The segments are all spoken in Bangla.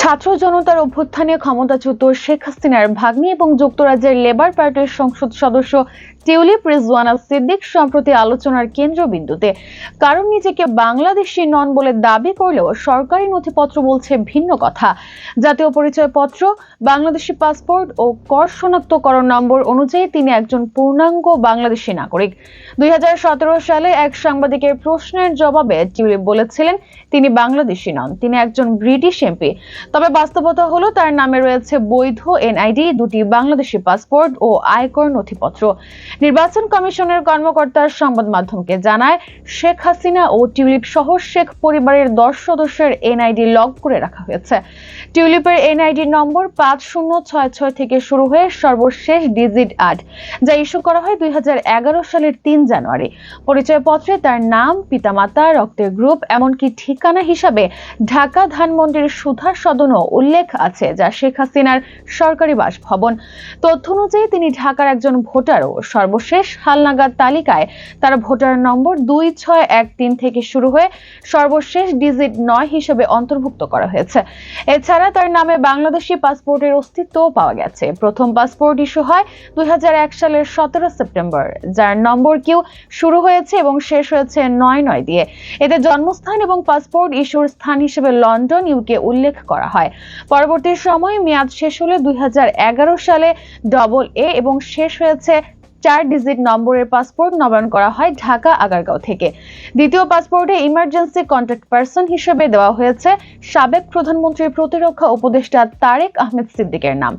ছাত্র জনতার অভ্যুত্থানে ক্ষমতাচ্যুত শেখ হাসিনার ভাগ্নি এবং যুক্তরাজ্যের লেবার পার্টির সংসদ সদস্য টিউলিপ রিজওয়ানা সিদ্দিক সম্প্রতি আলোচনার কেন্দ্রবিন্দুতে। কারণ নিজেকে বাংলাদেশি নন বলে দাবি করলেও সরকারি নথিপত্র বলছে ভিন্ন কথা। জাতীয় পরিচয়পত্র, বাংলাদেশি পাসপোর্ট ও কর শনাক্তকরণ নম্বর অনুযায়ী তিনি একজন পূর্ণাঙ্গ বাংলাদেশি নাগরিক। দুই হাজার সতেরো সালে এক সাংবাদিকের প্রশ্নের জবাবে টিউলিপ বলেছিলেন, তিনি বাংলাদেশি নন, তিনি একজন ব্রিটিশ এমপি। তবে বাস্তবতা হলো, তার নামে রয়েছে বৈধ এনআইডি, দুটি বাংলাদেশি পাসপোর্ট ও আয়কর নথিপত্র। নির্বাচন কমিশনের কর্মকর্তার সংবাদ মাধ্যমকে জানায়, শেখ হাসিনা ও টিউলিপ সহ শেখ পরিবারের দশ সদস্যের এনআইডি লক করে রাখা হয়েছে। টিউলিপের এনআইডি নম্বর পাঁচ শূন্য ছয় ছয় থেকে শুরু হয়ে সর্বশেষ ডিজিট আট, যা ইস্যু করা হয় দুই সালের তিন জানুয়ারি। পরিচয়পত্রে তার নাম, পিতামাতা, রক্তের গ্রুপ, এমনকি ঠিকানা হিসাবে ঢাকা ধানমন্ডির সুধা সদনও উল্লেখ আছে, যা শেখ হাসিনার সরকারি বাসভবন। তথ্য অনুযায়ী তিনি ঢাকার একজন ভোটারও সর্বশেষ হালনাগাদ তালিকায় তার ভোটার নম্বর দুই, ছয়, এক, তিন থেকে শুরু হয়ে সর্বশেষ ডিজিট নয় হিসেবে অন্তর্ভুক্ত করা হয়েছে। এছাড়া তার নামে বাংলাদেশি পাসপোর্টের অস্তিত্বও পাওয়া গেছে। প্রথম পাসপোর্ট ইস্যু হয় দুই সালের সতেরো সেপ্টেম্বর, যার নম্বর কিউ শুরু হয়েছে এবং শেষ হয়েছে নয় নয় দিয়ে। এতে জন্মস্থান এবং পাসপোর্ট ইস্যুর স্থান হিসেবে লন্ডন ইউকে উল্লেখ করা হয়। পরবর্তী সময়ে মেয়াদ শেষ হলে দুই হাজার এগারো সালে ডবল এ এবং শেষ হয়েছে চার ডিজিট নম্বরের পাসপোর্ট নবায়ন করা হয় ঢাকা, আগারগাঁও থেকে। দ্বিতীয় পাসপোর্টে ইমার্জেন্সি কন্ট্যাক্ট পারসন হিসেবে দেওয়া হয়েছে সাবেক প্রধানমন্ত্রীর প্রতিরক্ষা উপদেষ্টা তারেক আহমেদ সিদ্দিকের নাম।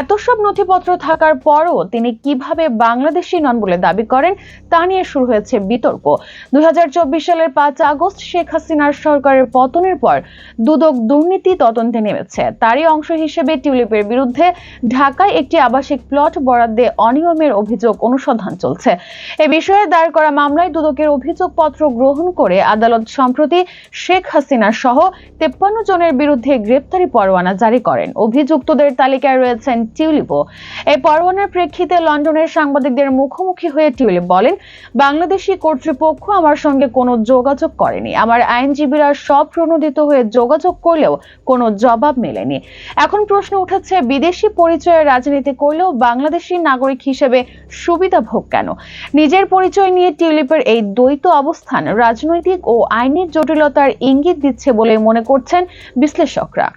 এত সব নথিপত্র থাকার পরও তিনি কীভাবে বাংলাদেশি নন বলে দাবি করেন তা নিয়ে শুরু হয়েছে বিতর্ক। দুই হাজার চব্বিশ সালের পাঁচ আগস্ট শেখ হাসিনার সরকারের পতনের পর দুদক দুর্নীতি তদন্তে নেমেছে। তারই অংশ হিসেবে টিউলিপের বিরুদ্ধে ঢাকায় একটি আবাসিক প্লট বরাদ্দে অনিয়মের অভিযোগ অনুসন্ধান চলছে। এ বিষয়ে দায়ের করা মামলায় দুদকের অভিযোগপত্র গ্রহণ করে আদালত সম্প্রতি শেখ হাসিনা সহ তেপ্পান্ন জনের বিরুদ্ধে গ্রেপ্তারি পরোয়ানা জারি করেন। অভিযুক্তদের তালিকায় রয়েছেন টিউলিপও। এই পরোয়ানার প্রেক্ষিতে লন্ডনের সাংবাদিকদের মুখোমুখি হয়ে টিউলিপ বলেন, বাংলাদেশি কর্তৃপক্ষ আমার সঙ্গে কোনো যোগাযোগ করেনি। আমার আইনজীবীরা সব প্রণোদিত হয়ে যোগাযোগ করলেও কোনো জবাব মেলেনি। এখন প্রশ্ন উঠেছে, বিদেশি পরিচয়ে রাজনীতি করলেও বাংলাদেশি নাগরিক হিসেবে সুবিধা ভোগ কেন? নিজের পরিচয় নিয়ে টিউলিপের এই দ্বৈত অবস্থান রাজনৈতিক ও আইনের জটিলতার ইঙ্গিত দিচ্ছে বলে মনে করছেন বিশ্লেষকরা।